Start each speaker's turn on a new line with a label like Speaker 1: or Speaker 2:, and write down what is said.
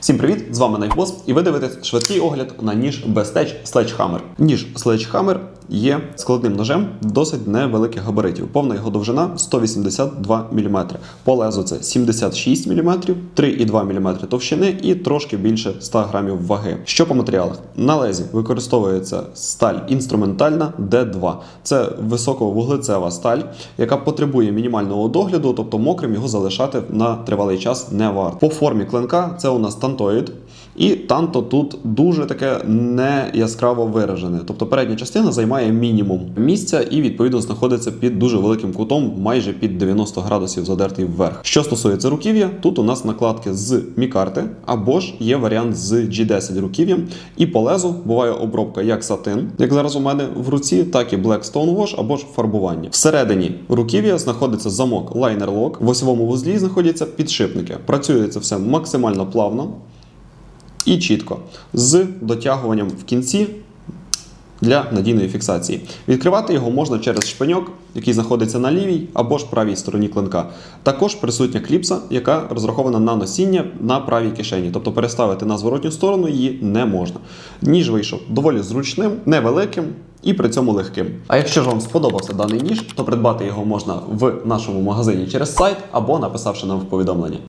Speaker 1: Всім привіт! З вами Найфбос, і ви дивитесь швидкий огляд на ніж Bestech Sledgehammer. Ніж Sledgehammer є складним ножем досить невеликих габаритів. Повна його довжина 182 мм. По лезу це 76 мм, 3,2 мм товщини і трошки більше 100 грамів ваги. Що по матеріалах? На лезі використовується сталь інструментальна D2. Це високовуглецева сталь, яка потребує мінімального догляду, тобто мокрим його залишати на тривалий час не варто. По формі клинка це у нас тантоїд. І танто тут дуже таке не яскраво виражене. Тобто передня частина займає мінімум місця і відповідно знаходиться під дуже великим кутом, майже під 90 градусів задертий вверх. Що стосується руків'я, тут у нас накладки з мікарти, або ж є варіант з G10 руків'ям. І по лезу буває обробка як сатин, як зараз у мене в руці, так і Black Stone Wash або ж фарбування. Всередині руків'я знаходиться замок Liner Lock, в осьовому вузлі знаходяться підшипники. Працює це все максимально плавно і чітко з дотягуванням в кінці для надійної фіксації. Відкривати його можна через шпиньок, який знаходиться на лівій або ж правій стороні клинка. Також присутня кліпса, яка розрахована на носіння на правій кишені, тобто переставити на зворотню сторону її не можна. Ніж вийшов доволі зручним, невеликим. І при цьому легким. А якщо ж вам сподобався даний ніж, то придбати його можна в нашому магазині через сайт або написавши нам в повідомлення.